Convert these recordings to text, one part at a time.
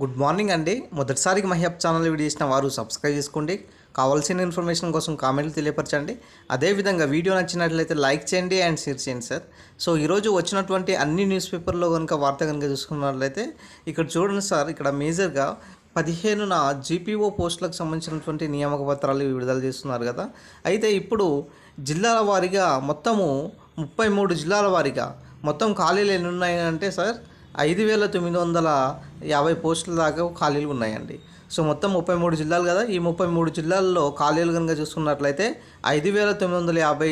Good morning అండి. మొదటిసారికి మహియప్ channel video చేసిన వారు సబ్స్క్రైబ్ చేసుకోండి. కావాల్సిన ఇన్ఫర్మేషన్ కోసం కామెంట్లు తెలియపరచండి. అదేవిధంగా వీడియో నచ్చినట్లయితే లైక్ చేయండి అండ్ షేర్ చేయండి సార్. సో ఈరోజు వచ్చినటువంటి అన్ని న్యూస్ పేపర్లో కనుక వార్త కనుక చూసుకున్నట్లయితే ఇక్కడ చూడండి సార్ ఇక్కడ మేజర్గా పదిహేనున జీపీఓ పోస్టులకు సంబంధించినటువంటి నియామక పత్రాలు విడుదల చేస్తున్నారు కదా. అయితే ఇప్పుడు జిల్లాల వారీగా మొత్తము ముప్పై మూడు జిల్లాల వారీగా మొత్తం ఖాళీలు ఎన్ని ఉన్నాయంటే సార్ ఐదు వేల తొమ్మిది వందల యాభై పోస్టుల దాకా ఖాళీలు ఉన్నాయండి. సో మొత్తం ముప్పై మూడు జిల్లాలు కదా. ఈ ముప్పై మూడు జిల్లాల్లో ఖాళీలు కనుక చూసుకున్నట్లయితే ఐదు వేల తొమ్మిది వందల యాభై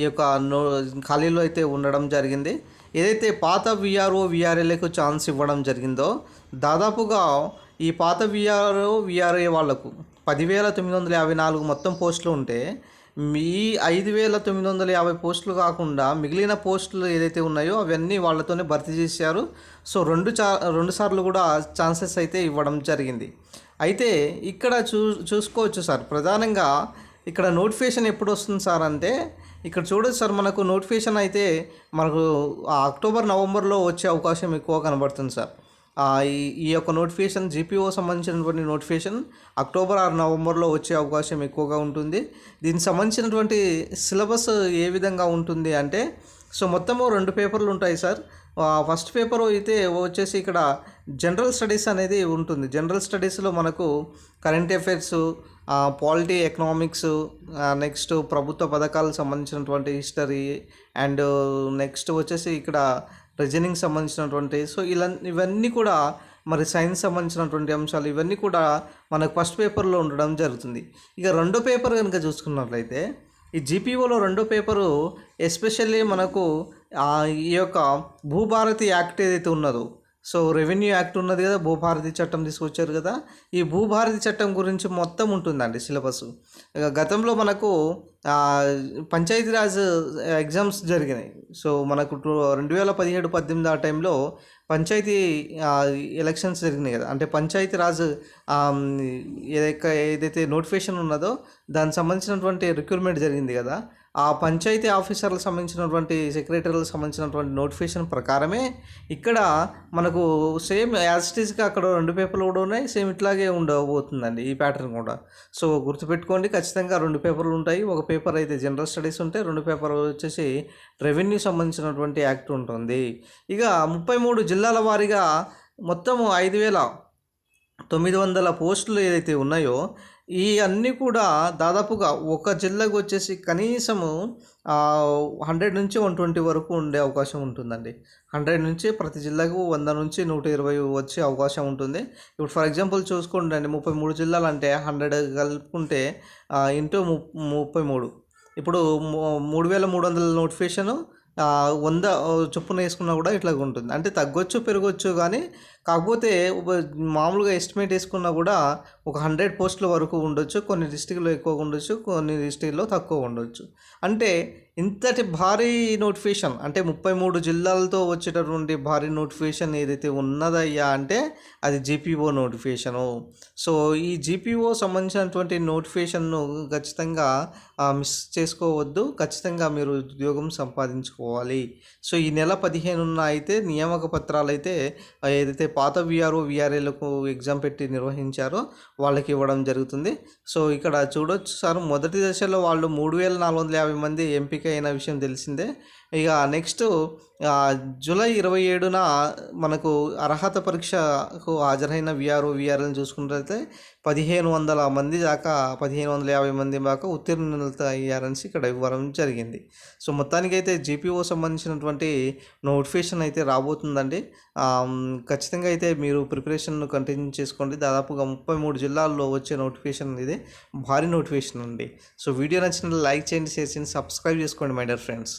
ఈ యొక్క నో ఖాళీలు అయితే ఉండడం జరిగింది. ఏదైతే పాత విఆర్ఓ విఆర్ఏలకు ఛాన్స్ ఇవ్వడం జరిగిందో దాదాపుగా ఈ పాత విఆర్ఓ విఆర్ఏ వాళ్ళకు పదివేల తొమ్మిది వందల యాభై నాలుగు మొత్తం పోస్టులు ఉంటే మీ ఐదు వేల తొమ్మిది వందల యాభై పోస్టులు కాకుండా మిగిలిన పోస్టులు ఏదైతే ఉన్నాయో అవన్నీ వాళ్ళతోనే భర్తీ చేశారు. సో రెండు చా రెండు సార్లు కూడా ఛాన్సెస్ అయితే ఇవ్వడం జరిగింది. అయితే ఇక్కడ చూ చూసుకోవచ్చు సార్. ప్రధానంగా ఇక్కడ నోటిఫికేషన్ ఎప్పుడు వస్తుంది సార్ అంటే ఇక్కడ చూడొచ్చు సార్ మనకు నోటిఫికేషన్ అయితే మనకు ఆ అక్టోబర్ నవంబర్లో వచ్చే అవకాశం ఎక్కువ కనబడుతుంది సార్. ఈ యొక్క నోటిఫికేషన్ జీపీఓ సంబంధించినటువంటి నోటిఫికేషన్ అక్టోబర్ ఆరు నవంబర్లో వచ్చే అవకాశం ఎక్కువగా ఉంటుంది. దీనికి సంబంధించినటువంటి సిలబస్ ఏ విధంగా ఉంటుంది అంటే సో మొత్తము రెండు పేపర్లు ఉంటాయి సార్. ఫస్ట్ పేపర్ అయితే వచ్చేసి ఇక్కడ జనరల్ స్టడీస్ అనేది ఉంటుంది. జనరల్ స్టడీస్లో మనకు current affairs polity economics next ప్రభుత్వ పథకాలకు సంబంధించినటువంటి హిస్టరీ అండ్ నెక్స్ట్ వచ్చేసి ఇక్కడ రీజనింగ్ సంబంధించినటువంటి సో ఇలా ఇవన్నీ కూడా మరి సైన్స్ సంబంధించినటువంటి అంశాలు ఇవన్నీ కూడా మనకు ఫస్ట్ పేపర్లో ఉండడం జరుగుతుంది. ఇక రెండో పేపర్ కనుక చూసుకున్నట్లయితే ఈ జీపీఓలో రెండో పేపరు ఎస్పెషల్లీ మనకు ఈ యొక్క భూభారతి యాక్ట్ ఏదైతే ఉన్నదో సో రెవెన్యూ యాక్ట్ ఉన్నది కదా భూభారతి చట్టం తీసుకొచ్చారు కదా ఈ భూభారతి చట్టం గురించి మొత్తం ఉంటుందండి సిలబస్. గతంలో మనకు పంచాయతీరాజ్ ఎగ్జామ్స్ జరిగినాయి. సో మనకు టూ రెండు వేల పదిహేడు పద్దెనిమిది ఆ టైంలో పంచాయతీ ఎలక్షన్స్ జరిగినాయి కదా. అంటే పంచాయతీరాజ్ ఆ, ఏదైతే ఏదైతే నోటిఫికేషన్ ఉన్నదో దానికి సంబంధించినటువంటి రిక్రూట్మెంట్ జరిగింది కదా. ఆ పంచాయతీ ఆఫీసర్లకు సంబంధించినటువంటి సెక్రటరీలకు సంబంధించినటువంటి నోటిఫికేషన్ ప్రకారమే ఇక్కడ మనకు సేమ్ యాజ్ ఇట్ ఈస్గా అక్కడ రెండు పేపర్లు కూడా ఉన్నాయి సేమ్ ఇట్లాగే ఉండబోతుందండి ఈ ప్యాటర్న్ కూడా. సో గుర్తుపెట్టుకోండి ఖచ్చితంగా రెండు పేపర్లు ఉంటాయి. ఒక పేపర్ అయితే జనరల్ స్టడీస్ ఉంటాయి రెండు పేపర్ వచ్చేసి రెవెన్యూ సంబంధించినటువంటి యాక్ట్ ఉంటుంది. ఇక ముప్పై మూడు జిల్లాల వారీగా మొత్తము ఐదు వేల తొమ్మిది వందల పోస్టులు ఏదైతే ఉన్నాయో ఈ అన్నీ కూడా దాదాపుగా ఒక జిల్లాకు వచ్చేసి కనీసము హండ్రెడ్ నుంచి వన్ ట్వంటీ వరకు ఉండే అవకాశం ఉంటుందండి. హండ్రెడ్ నుంచి ప్రతి జిల్లాకు వంద నుంచి నూట ఇరవై వచ్చే అవకాశం ఉంటుంది. ఇప్పుడు ఫర్ ఎగ్జాంపుల్ చూసుకోండి అండి ముప్పై మూడు జిల్లాలు అంటే హండ్రెడ్ కలుపుకుంటే ఇంటూ ము ముప్పై మూడు. ఇప్పుడు మూ- మూడు వేల మూడు వందల నోటిఫికేషను వంద చొప్పున వేసుకున్నా కూడా ఇట్లా ఉంటుంది. అంటే తగ్గొచ్చు పెరగొచ్చు కానీ కాకపోతే మామూలుగా ఎస్టిమేట్ వేసుకున్నా కూడా ఒక హండ్రెడ్ పోస్టుల వరకు ఉండొచ్చు కొన్ని డిస్టిక్లో ఎక్కువ ఉండొచ్చు కొన్ని డిస్టిక్లో తక్కువ ఉండొచ్చు. అంటే ఇంతటి భారీ నోటిఫికేషన్ అంటే ముప్పై మూడు జిల్లాలతో వచ్చేటటువంటి భారీ నోటిఫికేషన్ ఏదైతే ఉన్నదయ్యా అంటే అది జీపీఓ నోటిఫికేషను. సో ఈ జీపీఓ సంబంధించినటువంటి నోటిఫికేషన్ను ఖచ్చితంగా మిస్ చేసుకోవద్దు. ఖచ్చితంగా మీరు ఉద్యోగం సంపాదించుకోవాలి. సో ఈ నెల పదిహేనున్న అయితే నియామక పత్రాలు అయితే ఏదైతే పాత విఆర్ఓ విఆర్ఏలకు ఎగ్జామ్ పెట్టి నిర్వహించారో వాళ్ళకి ఇవ్వడం జరుగుతుంది. సో ఇక్కడ చూడొచ్చు సార్ మొదటి దశలో వాళ్ళు మూడు వేల నాలుగు వందల యాభై మంది ఎంపిక అయిన విషయం తెలిసిందే. ఇక నెక్స్ట్ జూలై ఇరవై ఏడున మనకు అర్హత పరీక్షకు హాజరైన విఆర్ఓ విఆర్ఎల్ని చూసుకున్నట్లయితే పదిహేను వందల మంది దాకా పదిహేను వందల యాభై మంది దాకా ఉత్తీర్ణులతో అయ్యారని ఇక్కడ ఇవ్వడం జరిగింది. సో మొత్తానికైతే జీపీఓ సంబంధించినటువంటి నోటిఫికేషన్ అయితే రాబోతుందండి. ఖచ్చితంగా అయితే మీరు ప్రిపరేషన్ కంటిన్యూ చేసుకోండి. దాదాపుగా ముప్పై మూడు జిల్లాల్లో వచ్చే నోటిఫికేషన్ ఇది భారీ నోటిఫికేషన్ అండి. సో వీడియో నచ్చిన లైక్ చేయండి షేర్ చేయండి సబ్స్క్రైబ్ చేసుకోండి మై డియర్ ఫ్రెండ్స్.